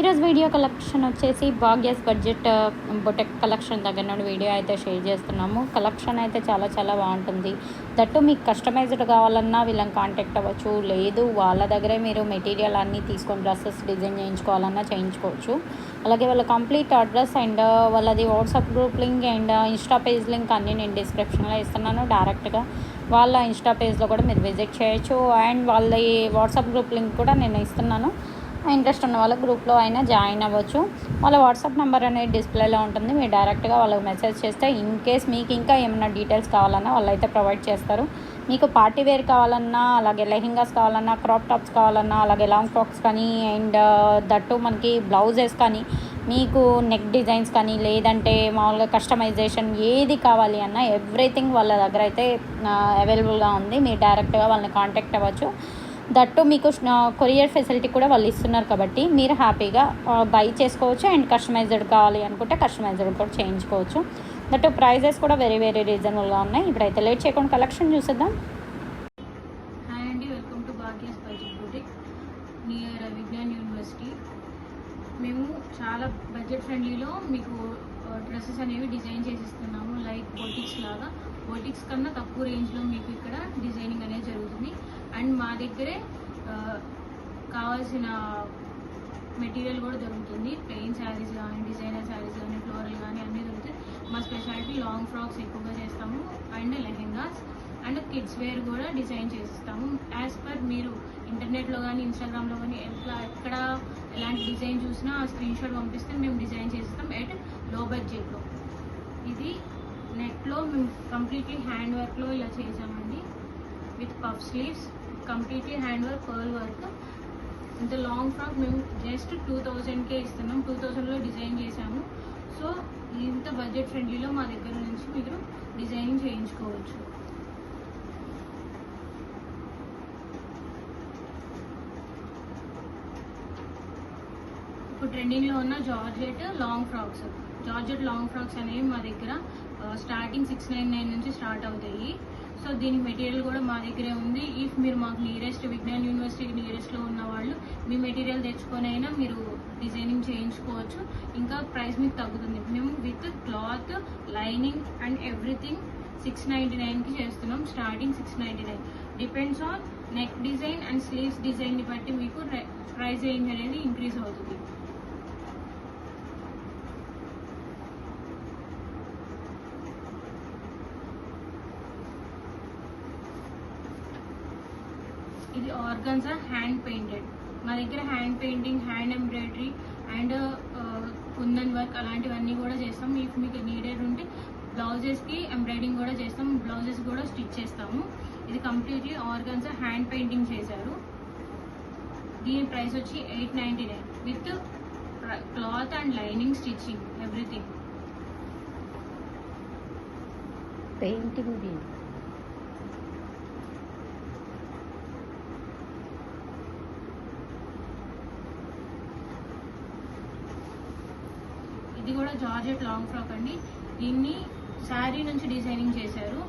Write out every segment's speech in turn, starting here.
ఈరోజు video collection వచ్చేసి Bhagya's budget boutique collection దగ్గర నుండి వీడియో అయితే షేర్ చేస్తున్నాము. కలెక్షన్ అయితే చాలా చాలా బాగుంటుంది. దట్టు మీకు కస్టమైజ్డ్ కావాలన్నా వీళ్ళని కాంటాక్ట్ అవ్వచ్చు. లేదు వాళ్ళ దగ్గరే మీరు మెటీరియల్ అన్నీ తీసుకొని డ్రెస్సెస్ డిజైన్ చేయించుకోవాలన్నా చేయించుకోవచ్చు. అలాగే వాళ్ళ కంప్లీట్ అడ్రస్ అండ్ వాళ్ళది WhatsApp group link and insta page link అన్నీ నేను డిస్క్రిప్షన్లో ఇస్తున్నాను డైరెక్ట్గా. వాళ్ళ ఇన్స్టా పేజ్లో కూడా మీరు విజిట్ చేయొచ్చు. అండ్ వాళ్ళ వాట్సాప్ గ్రూప్ లింక్ కూడా నేను ఇస్తున్నాను. ఇంట్రెస్ట్ ఉన్న వాళ్ళ గ్రూప్లో అయినా జాయిన్ అవ్వచ్చు. వాళ్ళ వాట్సాప్ నెంబర్ అనేది డిస్ప్లేలో ఉంటుంది. మీరు డైరెక్ట్గా వాళ్ళకి మెసేజ్ చేస్తే ఇన్ కేస్ మీకు ఇంకా ఏమైనా డీటెయిల్స్ కావాలన్నా వాళ్ళు అయితే ప్రొవైడ్ చేస్తారు. మీకు పార్టీ వేర్ కావాలన్నా అలాగే లెహెంగాస్ కావాలన్నా క్రాప్ టాప్స్ కావాలన్నా అలాగే లాంగ్ ఫ్రాక్స్ కానీ అండ్ దట్టు మనకి బ్లౌజెస్ కానీ మీకు నెక్ డిజైన్స్ కానీ లేదంటే మామూలుగా కస్టమైజేషన్ ఏది కావాలి అన్నా ఎవ్రీథింగ్ వాళ్ళ దగ్గర అయితే అవైలబుల్గా ఉంది. మీరు డైరెక్ట్గా వాళ్ళని కాంటాక్ట్ అవ్వచ్చు. దట్టు మీకు కొరియర్ ఫెసిలిటీ కూడా వాళ్ళు ఇస్తున్నారు కాబట్టి మీరు హ్యాపీగా బై చేసుకోవచ్చు అండ్ కస్టమైజ్డ్ కావాలి అనుకుంటే కస్టమైజ్డ్ కూడా చేయించుకోవచ్చు. దట్టు ప్రైజెస్ కూడా వెరీ వెరీ రీజనబుల్గా ఉన్నాయి. ఇప్పుడైతే లేట్ చేయకుండా కలెక్షన్ చూసేద్దాం. హాయ్ అండి welcome to Bhagya's budget boutique. Near Vignan university. మేము చాలా బడ్జెట్ ఫ్రెండ్లీలో మీకు డ్రెస్సెస్ అనేవి డిజైన్ చేసిస్తున్నాము. లైక్ బోటిక్స్ లాగా. బోటిక్స్ కన్నా తక్కువ రేంజ్లో మీకు ఇక్కడ డిజైనింగ్ అనేది జరుగుతుంది. దగ్గరే కావాల్సిన మెటీరియల్ కూడా దొరుకుతుంది. ప్లెయిన్ శారీస్ కానీ డిజైనర్ శారీస్ కానీ ఫ్లోరల్ కానీ అన్నీ దొరుకుతాయి. మా స్పెషాలిటీ లాంగ్ ఫ్రాక్స్ ఎక్కువగా చేస్తాము. And lehengas. And kids wear కూడా డిజైన్ చేసిస్తాము యాజ్ పర్ మీరు ఇంటర్నెట్లో కానీ ఇన్స్టాగ్రామ్లో కానీ ఎట్లా ఎక్కడ ఎలాంటి డిజైన్ చూసినా ఆ స్క్రీన్ షాట్ పంపిస్తే మేము డిజైన్ చేస్తాం ఎట్లో. బడ్జెట్లో ఇది నెట్లో మేము కంప్లీట్లీ హ్యాండ్ వర్క్లో ఇలా చేసామండి with puff sleeves completely hand work pearl work ఇంత లాంగ్ ఫ్రాక్ మేము జస్ట్ టూ థౌజండ్కే ఇస్తున్నాం. టూ థౌజండ్లో డిజైన్ చేశాము. సో ఇంత బడ్జెట్ ఫ్రెండ్లీలో మా దగ్గర నుంచి మీరు డిజైనింగ్ చేయించుకోవచ్చు. ఇప్పుడు ట్రెండింగ్లో ఉన్న georgette long frocks georgette long frocks అనేవి మా దగ్గర స్టార్టింగ్ సిక్స్ నైన్ నైన్ నుంచి స్టార్ట్ అవుతాయి. సో దీని మెటీరియల్ కూడా మా దగ్గరే ఉంది. ఇఫ్ మీరు మాకు నియరెస్ట్ విజ్ఞాన్ యూనివర్సిటీకి నియరెస్ట్లో ఉన్న వాళ్ళు మీ మెటీరియల్ తెచ్చుకొని అయినా మీరు డిజైనింగ్ చేయించుకోవచ్చు. ఇంకా ప్రైస్ మీకు తగ్గుతుంది. మేము with cloth lining and everything six ninety నైన్కి చేస్తున్నాం. Starting six ninety nine depends on neck design and sleeves డిజైన్ని బట్టి మీకు ప్రైస్ రేంజ్ అనేది ఇంక్రీజ్ అవుతుంది. ఇది ఆర్గన్స్ హ్యాండ్ పెయింటెడ్ మా దగ్గర hand painting hand embroidery and kundan work అలాంటివన్నీ కూడా చేస్తాం. ఇఫ్ మీకు నీడెడ్ ఉంటే బ్లౌజెస్కి ఎంబ్రాయిడింగ్ కూడా చేస్తాం. బ్లౌజెస్ కూడా స్టిచ్ చేస్తాము. ఇది కంప్లీట్లీ ఆర్గన్స్ హ్యాండ్ పెయింటింగ్ చేశారు. దీని ప్రైస్ వచ్చి eight ninety nine with cloth and lining stitching everything painting ఇది కూడా జార్జెట్ లాంగ్ ఫ్రాక్ అండి. దీన్ని శారీ నుంచి డిజైనింగ్ చేశారు.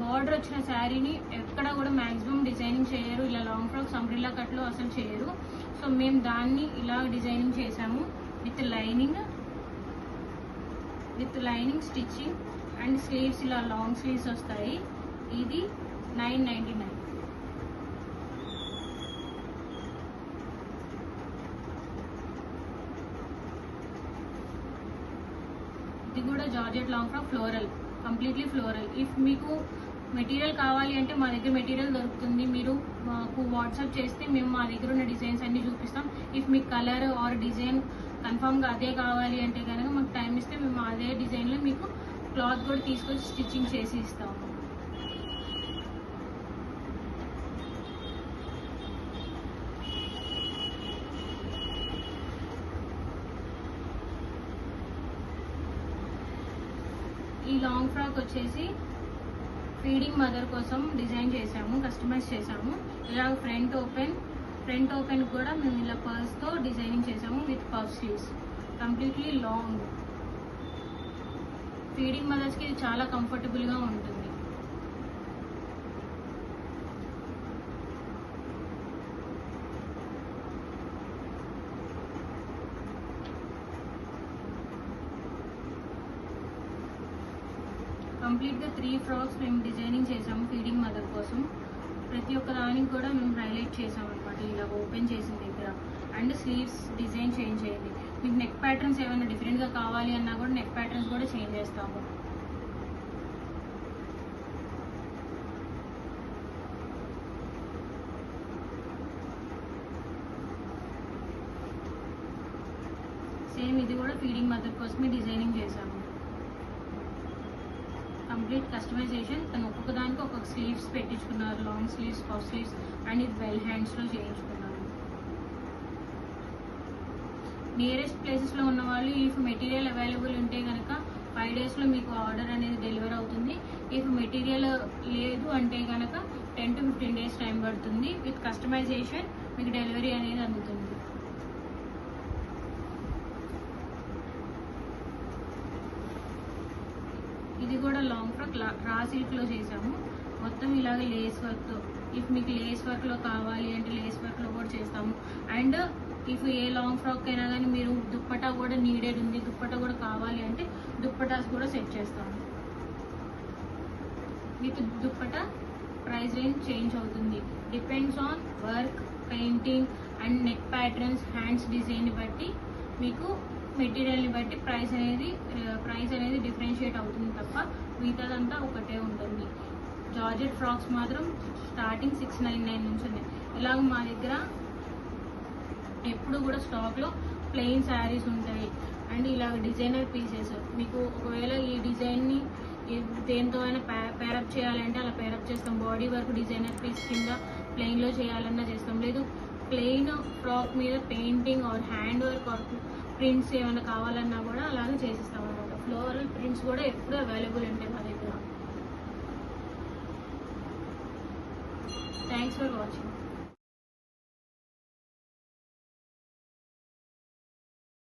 బార్డర్ వచ్చిన శారీని ఎక్కడ కూడా మ్యాక్సిమం డిజైనింగ్ చేయరు. ఇలా లాంగ్ ఫ్రాక్స్ అంబ్రిల్లా కట్లో అసలు చేయరు. సో మేము దాన్ని ఇలా డిజైనింగ్ చేసాము with lining with lining stitching and sleeves ఇలా లాంగ్ స్లీవ్స్ వస్తాయి. ఇది నైన్ నైంటీ నైన్. ఇది కూడా georgette long frock floral completely floral if మీకు మెటీరియల్ కావాలి అంటే మా దగ్గర మెటీరియల్ దొరుకుతుంది. మీరు మాకు వాట్సాప్ చేస్తే మేము మా దగ్గర ఉన్న డిజైన్స్ అన్ని చూపిస్తాం. ఇఫ్ మీకు కలర్ ఆర్ డిజైన్ కన్ఫామ్గా అదే కావాలి అంటే కనుక మాకు టైం ఇస్తే మేము అదే డిజైన్లో మీకు క్లాత్ కూడా తీసుకొచ్చి స్టిచ్చింగ్ చేసి ఇస్తాము. లాంగ్ ఫ్రాక్ వచ్చేసి ఫీడింగ్ మదర్ కోసం డిజైన్ చేసాము కస్టమైజ్ చేసాము ఇలా ఫ్రంట్ ఓపెన్ ఫ్రంట్ ఓపెన్ కూడా మేము ఇలా పర్స్తో డిజైనింగ్ చేసాము with puff sleeves. Completely long. Feeding మదర్స్కి ఇది చాలా కంఫర్టబుల్గా ఉంటుంది. కంప్లీట్గా త్రీ ఫ్రాక్స్ మేము డిజైనింగ్ చేసాము ఫీడింగ్ మదర్ కోసం. ప్రతి ఒక్క దానికి కూడా మేము హైలైట్ చేసాము అనమాట ఇలా ఓపెన్ చేసిన దగ్గర. అండ్ స్లీవ్స్ డిజైన్ చేంజ్ అయ్యింది మీకు నెక్ ప్యాటర్న్స్ ఏమైనా డిఫరెంట్గా కావాలి అన్నా కూడా నెక్ ప్యాటర్న్స్ కూడా చేంజ్ చేస్తాము. సేమ్ ఇది కూడా ఫీడింగ్ మదర్ కోసమే డిజైనింగ్ చేశాము కంప్లీట్ కస్టమైజేషన్ తను ఒక్కొక్క దానికి ఒక్కొక్క sleeves పెట్టించుకున్నారు. Long sleeves puff sleeves and ఇది వెల్ హ్యాండ్స్లో చేయించుకున్నారు. నియరెస్ట్ ప్లేసెస్లో ఉన్న వాళ్ళు ఇఫ్ మెటీరియల్ అవైలబుల్ ఉంటే కనుక ఫైవ్ డేస్లో మీకు ఆర్డర్ అనేది డెలివర్ అవుతుంది. ఇఫ్ మెటీరియల్ లేదు అంటే కనుక ten to fifteen days time పడుతుంది. విత్ కస్టమైజేషన్ మీకు డెలివరీ అనేది అందుతుంది. ఇది కూడా లాంగ్ ఫ్రాక్ రా సిల్క్లో చేసాము మొత్తం ఇలాగ లేస్ వర్క్తో ఇఫ్ మీకు లేస్ వర్క్లో కావాలి అంటే లేస్ వర్క్లో కూడా చేస్తాము. And if A long frock అయినా కానీ మీరు దుప్పటా కూడా నీడెడ్ ఉంది దుప్పటా కూడా కావాలి అంటే దుప్పటాస్ కూడా సెట్ చేస్తాము. With dupatta price range change అవుతుంది. Depends on work painting and neck patterns hands డిజైన్ని బట్టి మీకు మెటీరియల్ని బట్టి ప్రైస్ అనేది ప్రైస్ అప్రిషియేట్ అవుతుంది తప్ప మిగతాదంతా ఒకటే ఉంటుంది. జార్జెట్ ఫ్రాక్స్ మాత్రం స్టార్టింగ్ సిక్స్ నైన్ నైన్ నుంచి ఉన్నాయి. ఇలాగ మా దగ్గర ఎప్పుడు కూడా స్టాక్లో ప్లెయిన్ శారీస్ ఉంటాయి. అండ్ ఇలాగ డిజైనర్ పీసెస్ మీకు ఒకవేళ ఈ డిజైన్ని దేంతో అయినా పేరప్ చేయాలంటే అలా పేరప్ చేస్తాం. బాడీ వర్క్ డిజైనర్ పీస్ కింద ప్లెయిన్లో చేయాలన్నా చేస్తాం. లేదు ప్లెయిన్ ఫ్రాక్ మీద painting or hand work or prints ఏమైనా కావాలన్నా కూడా అలాగే చేసిస్తాం కవర్ ప్రింట్స్ కూడా ఎప్పుడు అవైలబుల్ ఉంటాయి మా దగ్గర. Thanks for watching